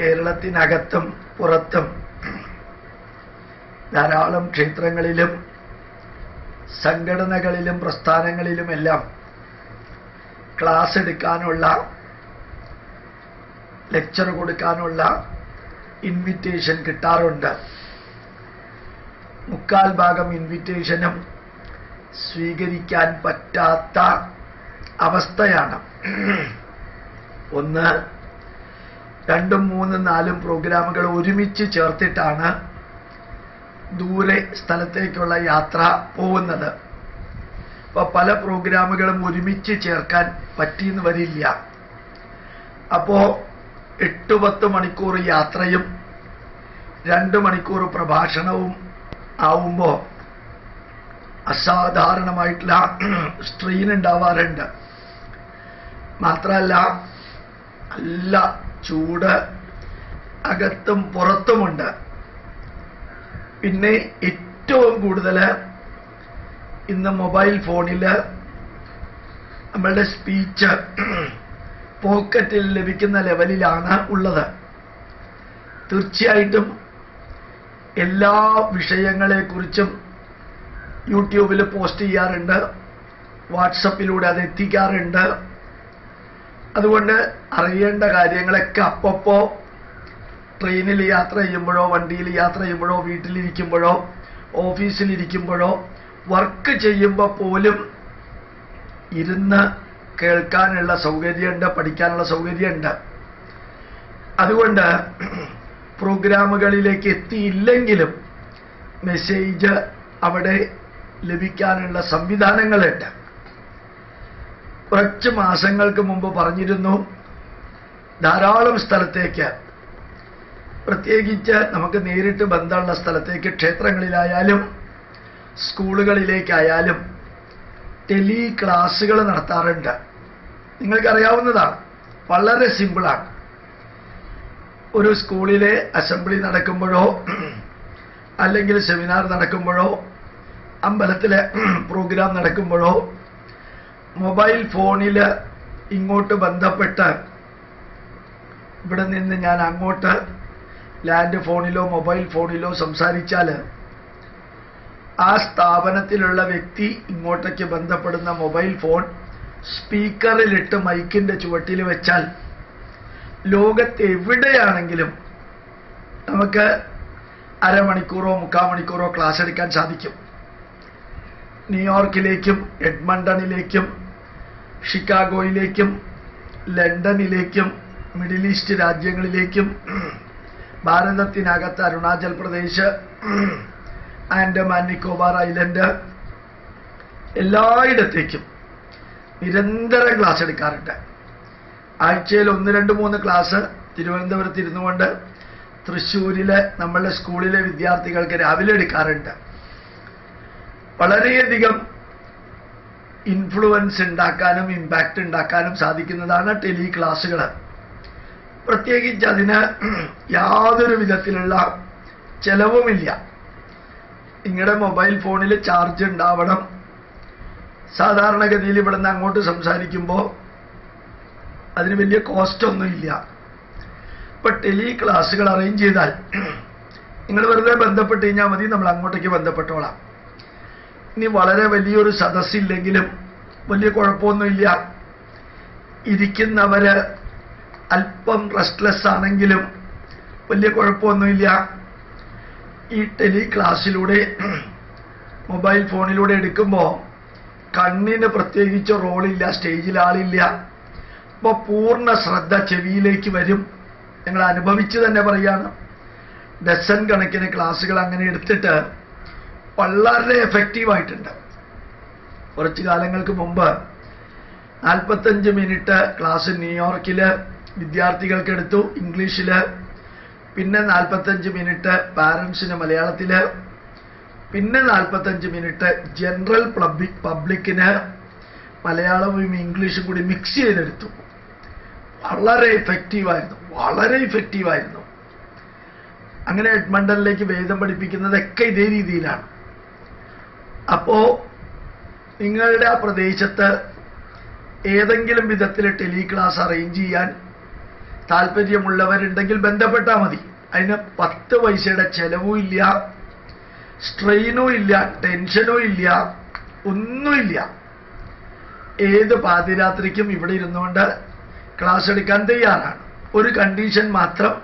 കേരളത്തിനകത്തും പുറത്തും ധാരാളം ക്ഷേത്രങ്ങളിലും സംഘടനകളിലും പ്രസ്ഥാനങ്ങളിലുമെല്ലാം ക്ലാസ് എടുക്കാനുള്ള ലെക്ചർ കൊടുക്കാനുള്ള ഇൻവിറ്റേഷൻ കിട്ടാറുണ്ട്. മുക്കാൽ ഭാഗം ഇൻവിറ്റേഷനും സ്വീകരിക്കാൻ പറ്റാത്ത അവസ്ഥയാണ്. ഒന്ന് രണ്ടും മൂന്നും നാലും പ്രോഗ്രാമുകൾ ഒരുമിച്ച് ചേർത്തിട്ടാണ് ദൂരെ സ്ഥലത്തേക്കുള്ള യാത്ര പോകുന്നത്. അപ്പോൾ പല പ്രോഗ്രാമുകളും ഒരുമിച്ച് ചേർക്കാൻ പറ്റിയെന്ന് വരില്ല. അപ്പോ എട്ട് പത്ത് മണിക്കൂർ യാത്രയും രണ്ട് മണിക്കൂർ പ്രഭാഷണവും ആവുമ്പോൾ അസാധാരണമായിട്ടുള്ള സ്ട്രെയിൻ ഉണ്ടാവാറുണ്ട്. മാത്രമല്ല നല്ല ചൂട് അകത്തും പുറത്തുമുണ്ട്. പിന്നെ ഏറ്റവും കൂടുതൽ ഇന്ന് മൊബൈൽ ഫോണിൽ നമ്മളുടെ സ്പീച്ച് പോക്കറ്റിൽ ലഭിക്കുന്ന ലെവലിലാണ് ഉള്ളത്. തീർച്ചയായിട്ടും എല്ലാ വിഷയങ്ങളെക്കുറിച്ചും യൂട്യൂബിൽ പോസ്റ്റ് ചെയ്യാറുണ്ട്. വാട്സപ്പിലൂടെ അത് എത്തിക്കാറുണ്ട്. അതുകൊണ്ട് അറിയേണ്ട കാര്യങ്ങളൊക്കെ അപ്പപ്പോ ട്രെയിനിൽ യാത്ര ചെയ്യുമ്പോഴോ വണ്ടിയിൽ യാത്ര ചെയ്യുമ്പോഴോ വീട്ടിലിരിക്കുമ്പോഴോ ഓഫീസിലിരിക്കുമ്പോഴോ വർക്ക് ചെയ്യുമ്പോൾ പോലും ഇരുന്ന് കേൾക്കാനുള്ള സൗകര്യമുണ്ട് പഠിക്കാനുള്ള സൗകര്യമുണ്ട്. അതുകൊണ്ട് പ്രോഗ്രാമുകളിലേക്ക് എത്തിയില്ലെങ്കിലും മെസ്സേജ് അവിടെ ലഭിക്കാനുള്ള സംവിധാനങ്ങളുണ്ട്. കുറച്ച് മാസങ്ങൾക്ക് മുമ്പ് പറഞ്ഞിരുന്നു ധാരാളം സ്ഥലത്തേക്ക് പ്രത്യേകിച്ച് നമുക്ക് നേരിട്ട് ബന്ധമുള്ള സ്ഥലത്തേക്ക് ക്ഷേത്രങ്ങളിലായാലും സ്കൂളുകളിലേക്കായാലും ടെലി ക്ലാസ്സുകൾ നടത്താറുണ്ട്. നിങ്ങൾക്കറിയാവുന്നതാണ് വളരെ സിമ്പിളാണ്. ഒരു സ്കൂളിലെ അസംബ്ലി നടക്കുമ്പോഴോ അല്ലെങ്കിൽ സെമിനാർ നടക്കുമ്പോഴോ അമ്പലത്തിലെ പ്രോഗ്രാം നടക്കുമ്പോഴോ മൊബൈൽ ഫോണിൽ ഇങ്ങോട്ട് ബന്ധപ്പെട്ട് ഇവിടെ നിന്ന് ഞാൻ അങ്ങോട്ട് ലാൻഡ് ഫോണിലോ മൊബൈൽ ഫോണിലോ സംസാരിച്ചാൽ ആ സ്ഥാപനത്തിലുള്ള വ്യക്തി ഇങ്ങോട്ടേക്ക് ബന്ധപ്പെടുന്ന മൊബൈൽ ഫോൺ സ്പീക്കറിലിട്ട് മൈക്കിന്റെ ചുവട്ടിൽ വെച്ചാൽ ലോകത്ത് എവിടെയാണെങ്കിലും നമുക്ക് അരമണിക്കൂറോ മുക്കാൽ മണിക്കൂറോ ക്ലാസ് എടുക്കാൻ സാധിക്കും. ന്യൂയോർക്കിലേക്കും എഡ്മണ്ടണിലേക്കും ഷിക്കാഗോയിലേക്കും ലണ്ടനിലേക്കും മിഡിൽ ഈസ്റ്റ് രാജ്യങ്ങളിലേക്കും ഭാരതത്തിനകത്ത് അരുണാചൽ പ്രദേശ് ആൻഡമാൻ നിക്കോബാർ ഐലൻഡ് എല്ലായിടത്തേക്കും നിരന്തരം ക്ലാസ് എടുക്കാറുണ്ട്. ആഴ്ചയിൽ ഒന്ന് രണ്ട് മൂന്ന് ക്ലാസ് തിരുവനന്തപുരത്ത് ഇരുന്നുകൊണ്ട് തൃശ്ശൂരിലെ നമ്മളുടെ സ്കൂളിലെ വിദ്യാർത്ഥികൾക്ക് രാവിലെ എടുക്കാറുണ്ട്. വളരെയധികം ഇൻഫ്ലുവൻസ് ഉണ്ടാക്കാനും ഇമ്പാക്റ്റ് ഉണ്ടാക്കാനും സാധിക്കുന്നതാണ് ടെലി ക്ലാസ്സുകൾ പ്രത്യേകിച്ച് അതിന് യാതൊരു വിധത്തിലുള്ള ചെലവുമില്ല. നിങ്ങളുടെ മൊബൈൽ ഫോണിൽ ചാർജ് ഉണ്ടാവണം. സാധാരണഗതിയിൽ ഇവിടുന്ന് അങ്ങോട്ട് സംസാരിക്കുമ്പോൾ അതിന് വലിയ കോസ്റ്റ് ഒന്നുമില്ല. ഇപ്പൊ ടെലി ക്ലാസ്സുകൾ അറേഞ്ച് ചെയ്താൽ നിങ്ങൾ വെറുതെ ബന്ധപ്പെട്ട് കഴിഞ്ഞാൽ മതി നമ്മൾ അങ്ങോട്ടേക്ക് ബന്ധപ്പെട്ടോളാം. ഇനി വളരെ വലിയൊരു സദസ്സില്ലെങ്കിലും വലിയ കുഴപ്പമൊന്നുമില്ല. ഇരിക്കുന്നവര് അല്പം റെസ്റ്റ്ലെസ് ആണെങ്കിലും വലിയ കുഴപ്പമൊന്നുമില്ല. ഈ ടെലി ക്ലാസ്സിലൂടെ മൊബൈൽ ഫോണിലൂടെ എടുക്കുമ്പോൾ കണ്ണിന് പ്രത്യേകിച്ച് റോളില്ല സ്റ്റേജിൽ ആളില്ല. അപ്പോൾ പൂർണ ശ്രദ്ധ ചെവിയിലേക്ക് വരും. ഞങ്ങൾ അനുഭവിച്ച് തന്നെ പറയാണ്. ഡസൻ കണക്കിന് ക്ലാസ്സുകൾ അങ്ങനെ എടുത്തിട്ട് വളരെ എഫക്റ്റീവായിട്ടുണ്ട് കുറച്ച് കാലങ്ങൾക്ക് മുമ്പ് നാൽപ്പത്തഞ്ച് മിനിറ്റ് ക്ലാസ് ന്യൂയോർക്കിൽ വിദ്യാർത്ഥികൾക്ക് എടുത്തു ഇംഗ്ലീഷിൽ പിന്നെ നാൽപ്പത്തഞ്ച് മിനിറ്റ് പാരൻസിന് മലയാളത്തിൽ പിന്നെ നാൽപ്പത്തഞ്ച് മിനിറ്റ് ജനറൽ പബ്ലിക് പബ്ലിക്കിന് മലയാളവും ഇംഗ്ലീഷും കൂടി മിക്സ് ചെയ്തെടുത്തു. വളരെ ഇഫക്റ്റീവായിരുന്നു വളരെ ഇഫക്റ്റീവായിരുന്നു അങ്ങനെ എഡ്മണ്ടനിലേക്ക് വേദം പഠിപ്പിക്കുന്നതൊക്കെ ഇതേ രീതിയിലാണ്. അപ്പോ നിങ്ങളുടെ ആ പ്രദേശത്ത് ഏതെങ്കിലും വിധത്തിൽ ടെലി ക്ലാസ് അറേഞ്ച് ചെയ്യാൻ താല്പര്യമുള്ളവരുണ്ടെങ്കിൽ ബന്ധപ്പെട്ടാൽ മതി. അതിന് പത്ത് പൈസയുടെ ചെലവും ഇല്ല സ്ട്രെയിനും ഇല്ല ടെൻഷനും ഇല്ല ഒന്നുമില്ല. ഏത് പാതിരാത്രിക്കും ഇവിടെ ഇരുന്നുകൊണ്ട് ക്ലാസ് എടുക്കാൻ തയ്യാറാണ്. ഒരു കണ്ടീഷൻ മാത്രം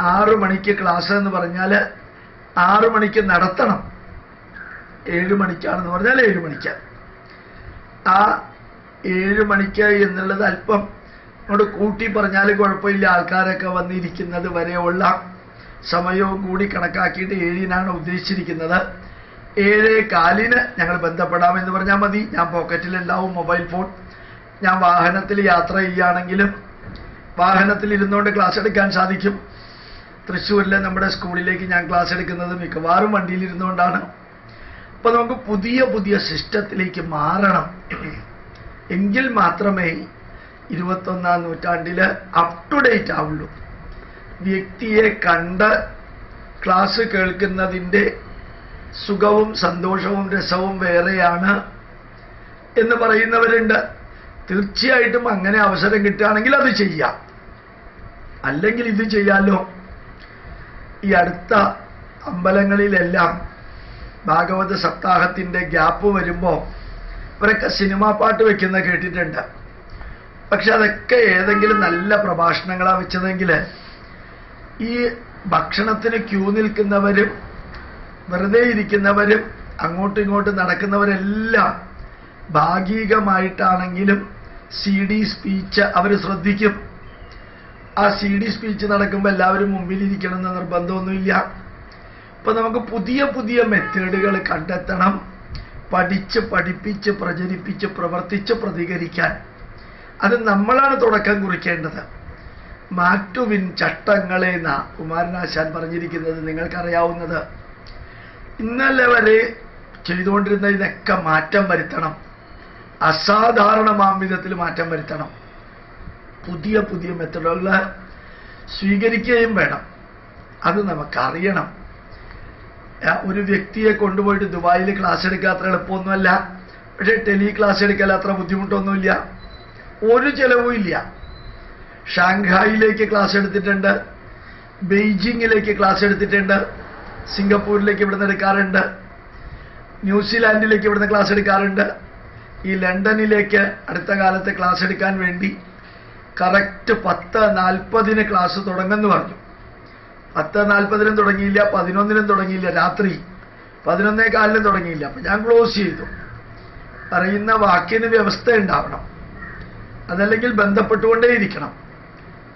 ആറു മണിക്ക് ക്ലാസ് എന്ന് പറഞ്ഞാൽ ആറു മണിക്ക് നടത്തണം. ഏഴ് മണിക്കാണെന്ന് പറഞ്ഞാൽ ഏഴ് മണിക്ക്. ആ ഏഴ് മണിക്ക് എന്നുള്ളത് അല്പം അങ്ങോട്ട് കൂട്ടി പറഞ്ഞാൽ കുഴപ്പമില്ല. ആൾക്കാരൊക്കെ വന്നിരിക്കുന്നത് വരെയുള്ള സമയവും കൂടി കണക്കാക്കിയിട്ട് ഏഴിനാണ് ഉദ്ദേശിച്ചിരിക്കുന്നത്. ഏഴേ കാലിന് ഞങ്ങൾ ബന്ധപ്പെടാമെന്ന് പറഞ്ഞാൽ മതി. ഞാൻ പോക്കറ്റിലുണ്ടാവും മൊബൈൽ ഫോൺ ഞാൻ വാഹനത്തിൽ യാത്ര ചെയ്യുകയാണെങ്കിലും വാഹനത്തിൽ ഇരുന്നുകൊണ്ട് ക്ലാസ് എടുക്കാൻ സാധിക്കും. തൃശ്ശൂരിലെ നമ്മുടെ സ്കൂളിലേക്ക് ഞാൻ ക്ലാസ് എടുക്കുന്നത് മിക്കവാറും വണ്ടിയിൽ ഇരുന്നുകൊണ്ടാണ്. അപ്പൊ നമുക്ക് പുതിയ പുതിയ സിസ്റ്റത്തിലേക്ക് മാറണം. എങ്കിൽ മാത്രമേ ഇരുപത്തൊന്നാം നൂറ്റാണ്ടിൽ അപ് ടു ഡേറ്റ് ആവുള്ളൂ. വ്യക്തിയെ കണ്ട് ക്ലാസ് കേൾക്കുന്നതിന്റെ സുഖവും സന്തോഷവും രസവും വേറെയാണ് എന്ന് പറയുന്നവരുണ്ട്. തീർച്ചയായിട്ടും അങ്ങനെ അവസരം കിട്ടുകയാണെങ്കിൽ അത് ചെയ്യാം. അല്ലെങ്കിൽ ഇത് ചെയ്യാലോ? ഈ അടുത്ത അമ്പലങ്ങളിലെല്ലാം ഭാഗവത സപ്താഹത്തിന്റെ ഗ്യാപ്പ് വരുമ്പോൾ ഇവരൊക്കെ സിനിമാ പാട്ട് വെക്കുന്ന കേട്ടിട്ടുണ്ട്. പക്ഷെ അതൊക്കെ ഏതെങ്കിലും നല്ല പ്രഭാഷണങ്ങളാ വെച്ചതെങ്കിൽ ഈ ഭക്ഷണത്തിന് ക്യൂ നിൽക്കുന്നവരും വെറുതെ ഇരിക്കുന്നവരും അങ്ങോട്ടും ഇങ്ങോട്ടും നടക്കുന്നവരെല്ലാം ഭാഗികമായിട്ടാണെങ്കിലും സി ഡി സ്പീച്ച് അവർ ശ്രദ്ധിക്കും. ആ സി ഡി സ്പീച്ച് നടക്കുമ്പോൾ എല്ലാവരും മുമ്പിലിരിക്കണം എന്ന നിർബന്ധമൊന്നുമില്ല. അപ്പൊ നമുക്ക് പുതിയ പുതിയ മെത്തേഡുകൾ കണ്ടെത്തണം. പഠിച്ച് പഠിപ്പിച്ച് പ്രചരിപ്പിച്ച് പ്രവർത്തിച്ച് പ്രതികരിക്കാൻ. അത് നമ്മളാണ് തുടക്കം കുറിക്കേണ്ടത്. മാറ്റുവിൻ ചട്ടങ്ങളെ എന്ന കുമാരനാശാൻ പറഞ്ഞിരിക്കുന്നത് നിങ്ങൾക്കറിയാവുന്നത്. ഇന്നലെ വരെ ചെയ്തുകൊണ്ടിരുന്നതിനൊക്കെ മാറ്റം വരുത്തണം. അസാധാരണമാം വിധത്തിൽ മാറ്റം വരുത്തണം. പുതിയ പുതിയ മെത്തഡുകൾ സ്വീകരിക്കുകയും വേണം. അത് നമുക്കറിയണം. ഒരു വ്യക്തിയെ കൊണ്ടുപോയിട്ട് ദുബായിൽ ക്ലാസ് എടുക്കുക അത്ര എളുപ്പമൊന്നുമല്ല. പക്ഷേ ടെലി ക്ലാസ് എടുക്കൽ അത്ര ബുദ്ധിമുട്ടൊന്നുമില്ല. ഒരു ചെലവും ഇല്ല. ഷാങ്ഹായിലേക്ക് ക്ലാസ് എടുത്തിട്ടുണ്ട്. ബെയ്ജിങ്ങിലേക്ക് ക്ലാസ് എടുത്തിട്ടുണ്ട്. സിംഗപ്പൂരിലേക്ക് ഇവിടുന്ന് എടുക്കാറുണ്ട്. ന്യൂസിലാൻഡിലേക്ക് ഇവിടുന്ന് ക്ലാസ് എടുക്കാറുണ്ട്. ഈ ലണ്ടനിലേക്ക് അടുത്ത കാലത്ത് ക്ലാസ് എടുക്കാൻ വേണ്ടി കറക്റ്റ് പത്ത് നാൽപ്പതിന് ക്ലാസ് തുടങ്ങുമെന്ന് പറഞ്ഞു. പത്ത് നാൽപ്പതിനും തുടങ്ങിയില്ല പതിനൊന്നിനും തുടങ്ങിയില്ല രാത്രി പതിനൊന്നേ കാലിനും തുടങ്ങിയില്ല. അപ്പൊ ഞാൻ ക്ലോസ് ചെയ്തു. പറയുന്ന വാക്കിന് വ്യവസ്ഥ ഉണ്ടാവണം. അതല്ലെങ്കിൽ ബന്ധപ്പെട്ടുകൊണ്ടേയിരിക്കണം.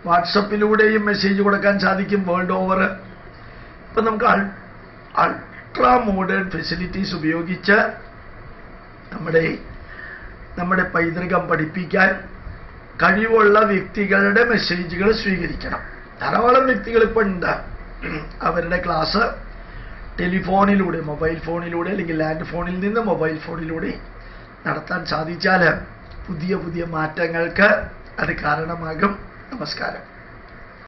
വാട്സപ്പിലൂടെയും മെസ്സേജ് കൊടുക്കാൻ സാധിക്കും വേൾഡ് ഓവർ. ഇപ്പൊ നമുക്ക് അൾട്രാ മോഡേൺ ഫെസിലിറ്റീസ് ഉപയോഗിച്ച് നമ്മുടെ നമ്മുടെ പൈതൃകം പഠിപ്പിക്കാൻ കഴിവുള്ള വ്യക്തികളുടെ മെസ്സേജുകൾ സ്വീകരിക്കണം. ധാരാളം വ്യക്തികൾ ഇപ്പൊ ഉണ്ട്. അവരുടെ ക്ലാസ് ടെലിഫോണിലൂടെ മൊബൈൽ ഫോണിലൂടെ അല്ലെങ്കിൽ ലാൻഡ് ഫോണിൽ നിന്ന് മൊബൈൽ ഫോണിലൂടെ നടത്താൻ സാധിച്ചാൽ പുതിയ പുതിയ മാറ്റങ്ങൾക്ക് അത് കാരണമാകും. നമസ്കാരം.